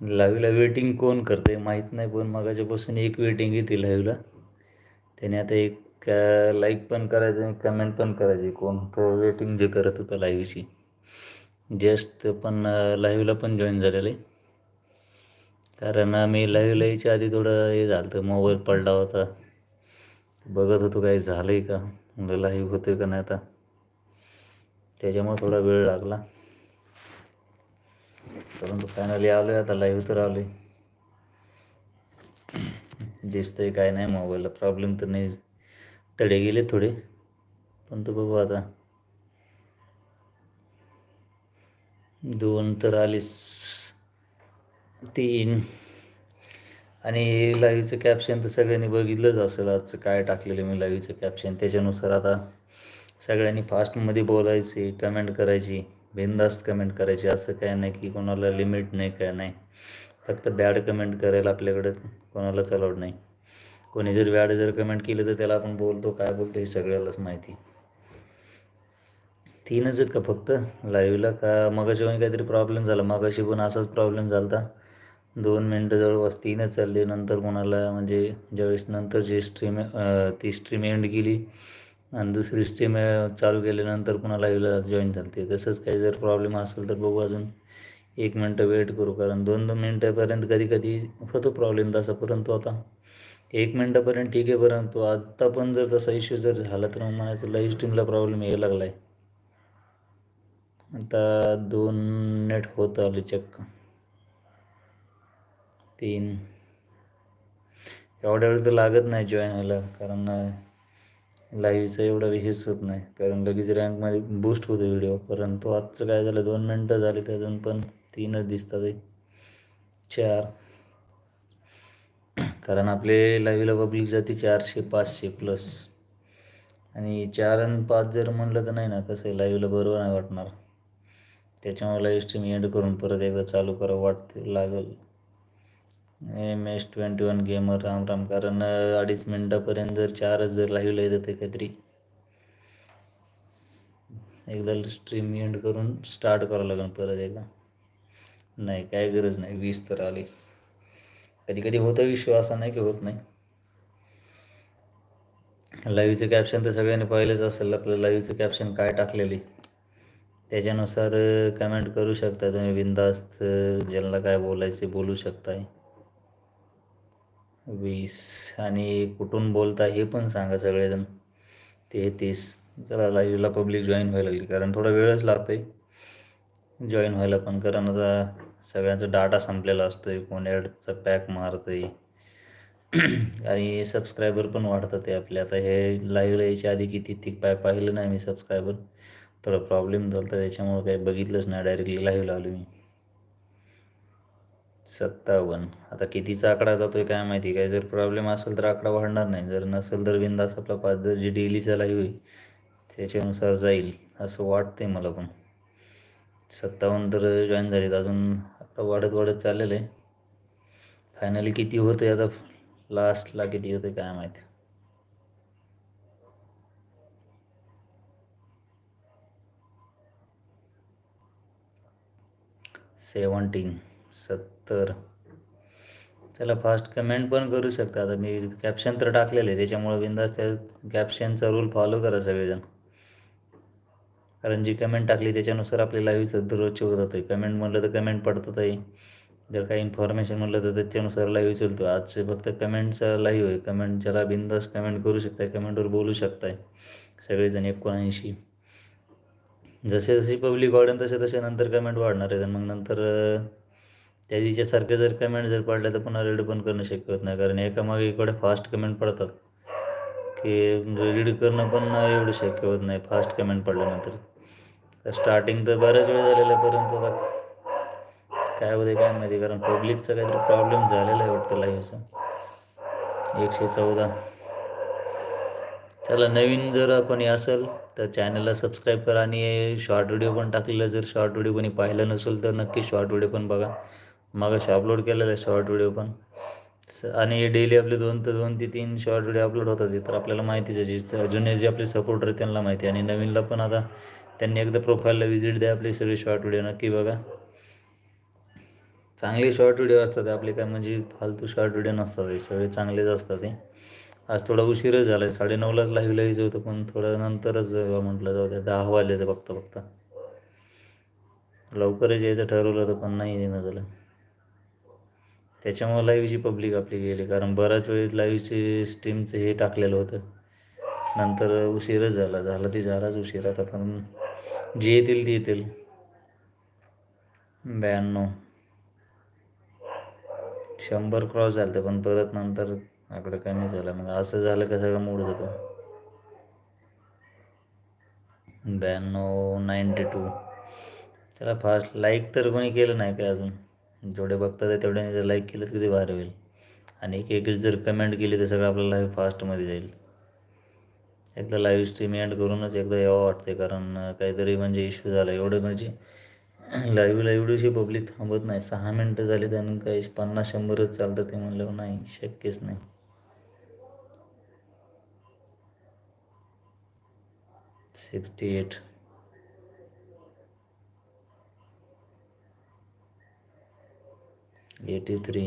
लाईव्हला वेटिंग कोण करते माहीत नाही पण मगाच्यापासून एक वेटिंग येते लाईव्हला त्याने आता एक लाईक पण करायचं आणि कमेंट पण करायची. कोण तो वेटिंग जे करत होतं लाईव्हची जस्ट पण लाईव्हला पण जॉईन झालेलं. आहे कारण आम्ही लाईव्हला यायच्या आधी थोडं हे झालं होतं मोबाईल पडला होता. बघत होतो काही झालं आहे का? म्हणलं लाईव्ह होतं आहे का नाही आता? त्याच्यामुळे थोडा वेळ लागला. परंतु फायनली आलो आहे आता लाईव्ह तर आलो आहे दिसतंय काय नाही मोबाईलला प्रॉब्लेम तर नाही. तडे गेले थोडे. पण तो बघू आता. दोन तर आलीच तीन. आणि लाईव्हचं कॅप्शन तर सगळ्यांनी बघितलंच असेल आजचं काय टाकलेलं मी लाईव्हचं कॅप्शन त्याच्यानुसार आता सगळ्यांनी फास्टमध्ये बोलायचे कमेंट करायची. बिनधास्त कमेंट करायची. असं काय नाही की कोणाला लिमिट नाही काय नाही. फक्त बॅड कमेंट करायला आपल्याकडे. कोणालाच अलाउड नाही. कोणी जर बॅड जर कमेंट केलं तर त्याला आपण बोलतो काय बोलतो हे सगळ्यालाच माहिती. तीनच आहेत का फक्त? लाईव्हला का? मगाशी पण काहीतरी प्रॉब्लेम झाला. मगाशी पण असाच प्रॉब्लेम झाला होता दोन मिनटं जवळपास तीनच चालले. नंतर कोणाला म्हणजे ज्यावेळेस नंतर जी स्ट्रीम ती स्ट्रीम एंड केली आणि दुसरी स्ट्रीम चालू केल्यानंतर पुन्हा लाईव्हला जॉईन झालते तसंच काही जर प्रॉब्लेम असेल तर बघू अजून. एक मिनटं वेट करू कारण दोन दोन मिनटापर्यंत कधी कधी होतो प्रॉब्लेम तसा. परंतु आता एक मिनटापर्यंत ठीक आहे परंतु आत्ता पण जर तसा इश्यू जर झाला तर मग म्हणायचं लाईव्ह स्ट्रीमला प्रॉब्लेम यायला लागला आहे आता दोन मिनिट होत आले चक्क तीन. एवढ्या वेळ तर लागत नाही जॉईन व्हायला कारण लाईव्हचं एवढा विशेष होत नाही. कारण लगेच रँकमध्ये बूस्ट होतो व्हिडिओ परंतु आजचं काय झालं दोन मिनटं झाली तर अजून पण तीनच दिसतात आहे. चार. कारण आपले लाईव्हला पब्लिक जाते चारशे पाचशे प्लस आणि चार आणि पाच जर म्हणलं तर नाही ना कसं आहे लाईव्हला बरोबर नाही वाटणार. त्याच्यामुळे लाईव्ह स्ट्रीम एंड करून परत एकदा चालू करावं वाटते लागेल. M S twenty one gamer Ram Ram कारण अडीच मिनटापर्यंत जर चारच जर लाईव्हला येतं ते काहीतरी. एकदा स्ट्रीम एंड करून स्टार्ट करावं लागेल परत एकदा. नाही काय गरज नाही वीस तर आली. कधी कधी होतं विश्व असा नाही की होत नाही. लाईव्हचं कॅप्शन तर सगळ्यांनी पाहिलंच असेल आपलं लाईव्हचं कॅप्शन काय टाकलेली. त्याच्यानुसार कमेंट करू शकता तुम्ही बिंदास्त ज्यांना काय बोलायचे बोलू शकताय. वीस आणि कुठून बोलता हे पण सांगा सगळेजण. तेहतीस. चला लाईव्हला पब्लिक जॉईन व्हायला लागली. कारण थोडा वेळच लागतो आहे जॉईन व्हायला पण. कारण आता सगळ्यांचा डाटा संपलेला असतो आहे कोण ॲडचा पॅक मारतं आहे आणि सबस्क्रायबर पण वाढतात आहे आपले. आता हे लाईव्हला यायच्या आधी किती ती पाय पाहिलं नाही मी सबस्क्रायबर थोडा प्रॉब्लेम झाला होता त्याच्यामुळं काही बघितलंच नाही. डायरेक्टली लाईव्ह आलो मी. सत्तावन्न. आता कितीचा आकडा जातो आहे काय माहिती? काय जर प्रॉब्लेम असेल तर आकडा वाढणार नाही. जर नसेल तर बिंदास आपला पाच जर जी डेलीचा लाईव्ह होईल. त्याच्यानुसार जाईल असं वाटतंय मला पण. सत्तावन्न तर जॉईन झालीत. अजून आकडा वाढत वाढत चाललेलं. आहे फायनली किती होतं आहे आता लास्टला किती होतं काय माहिती? सेवन्टीन सत्तर. त्याला फास्ट कमेंट पण करू शकता. आता मी कॅप्शन तर टाकलेलं आहे. त्याच्यामुळे बिंदास त्या कॅप्शनचा रूल फॉलो करा सगळेजण. कारण जी कमेंट टाकली त्याच्यानुसार आपली लाईव्ह दररोजचे होतात आहे कमेंट म्हटलं तर कमेंट पडतात आहे. जर काही इन्फॉर्मेशन म्हटलं तर त्याच्यानुसार लाईव्ह चलतो आजचे फक्त कमेंटचा लाईव्ह आहे. कमेंट ज्याला बिंदास कमेंट करू शकताय कमेंटवर बोलू शकताय. सगळेजण एकोणऐंशी. जसे जशी पब्लिक वाढेल तसे तसे नंतर कमेंट वाढणार आहे. मग नंतर त्या दिवशीसारखे जर कमेंट जर पडल्या तर पुन्हा रीड पण करणं शक्य होत नाही. कारण एकामागे इकडे फास्ट कमेंट पडतात की रीड करणं पण एवढं शक्य होत नाही. फास्ट कमेंट पडल्यानंतर तर स्टार्टिंग तर बऱ्याच वेळ झालेलं आहे परंतु आता काय होते काय माहिती? कारण पब्लिकचा काहीतरी प्रॉब्लेम झालेला आहे वाटतं लाईव्हचा एकशे चौदा. चला नवीन जर कोणी असेल तर चॅनलला सबस्क्राईब करा आणि शॉर्ट व्हिडिओ पण टाकलेला. जर शॉर्ट व्हिडिओ कोणी पाहिलं नसेल तर नक्की शॉर्ट व्हिडिओ पण बघा. मागाशी अपलोड केलेला आहे शॉर्ट व्हिडिओ पण. स आणि डेली आपले दोन ते दोन ते तीन शॉर्ट व्हिडिओ अपलोड होतात तर आपल्याला माहितीच आहे जे जुने जे आपले सपोर्टर त्यांना माहिती आहे. आणि नवीनला पण आता त्यांनी एकदा प्रोफाईलला व्हिजिट द्या आपले सगळे शॉर्ट व्हिडिओ नक्की बघा. चांगले शॉर्ट व्हिडिओ असतात आपले काय म्हणजे फालतू शॉर्ट व्हिडिओ नसतात हे. सगळे चांगलेच असतात ते आज थोडा उशीरच झाला आहे साडेनऊलाच लाईव्ह यायचं होतं पण थोडं नंतरच म्हटलं जाऊ द्या. दहा वाजले तर बघता बघता लवकरच यायचं ठरवलं होतं पण नाही येणं झालं. त्याच्यामुळे लाईव्हची पब्लिक आपली गेली. कारण बऱ्याच वेळेस लाईव्हचे स्ट्रीमचं हे टाकलेलं होतं. नंतर उशीरच झाला. झाला ते झालाच उशीर. आता पण जे येतील ते येतील. ब्याण्णव. शंभर क्रॉस झालं पण परत नंतर आकडं कमी झालं. मग असं झालं का सगळं मूड होतो ब्याण्णव नाईंटी टू त्याला फास्ट लाईक तर कोणी केलं नाही काय अजून? जेवढे बघतात तेवढ्याने जर लाईक केलं तर किती भारी होईल. आणि एक एक जर पेमेंट केली तर सगळं आपलं लाईव्ह फास्टमध्ये जाईल. एकदा लाईव्ह स्ट्रीम एंड करूनच एकदा यावं वाटते कारण काहीतरी म्हणजे इश्यू झाला. एवढं म्हणजे लाईव्हला एवढीशी पब्लिक थांबत नाही. सहा मिनटं झाली त्यानं काही पन्नास शंभरच चालतं ते म्हणलं नाही शक्यच नाही. सिक्स्टी एट एटी थ्री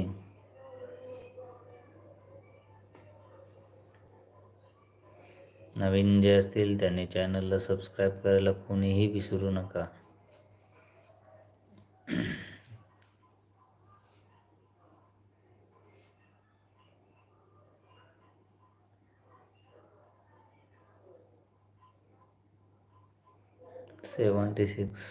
नवीन जे असतील त्यांनी चॅनलला सबस्क्राईब करायला कोणीही विसरू नका. सेवन्टी सिक्स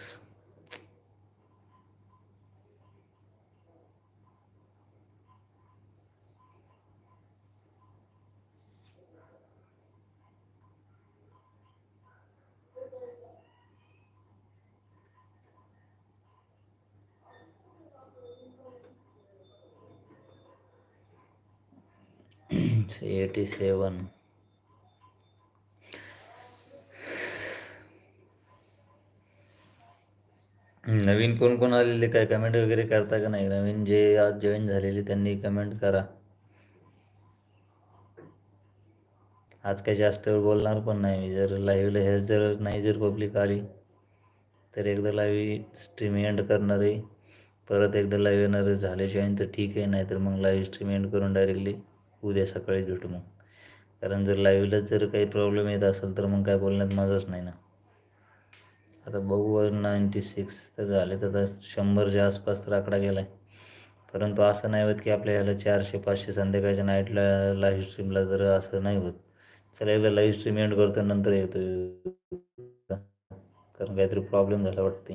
एटी सेवन नवीन कोण कोण आलेले काय कमेंट वगैरे करता का नाही? नवीन जे आज जॉईन झालेले त्यांनी कमेंट करा. आज काही जास्त वेळ बोलणार पण नाही मी. जर लाईव्हला हे जर नाही जर पब्लिक आली तर एकदा लाईव्ह स्ट्रीम एंड करणार आहे परत एकदा लाईव्ह येणार झाले जॉईन तर ठीक आहे नाही तर मग लाईव्ह स्ट्रीम एंड करून डायरेक्टली उद्या सकाळी भेटू मग. कारण जर लाईव्हला जर काही प्रॉब्लेम येत असेल तर मग काय बोलण्यात माझाच नाही ना. आता बघू नाईंटी सिक्स तर झाले तर आता शंभरच्या आसपास तर आकडा गेला आहे परंतु असं नाही होत की आपल्या ह्याला चारशे पाचशे संध्याकाळच्या नाईटला लाईव्ह स्ट्रीमला जर असं नाही होत. चला एकदा लाईव्ह स्ट्रीम एंड करतो नंतर येतो. कारण काहीतरी प्रॉब्लेम झाला वाटते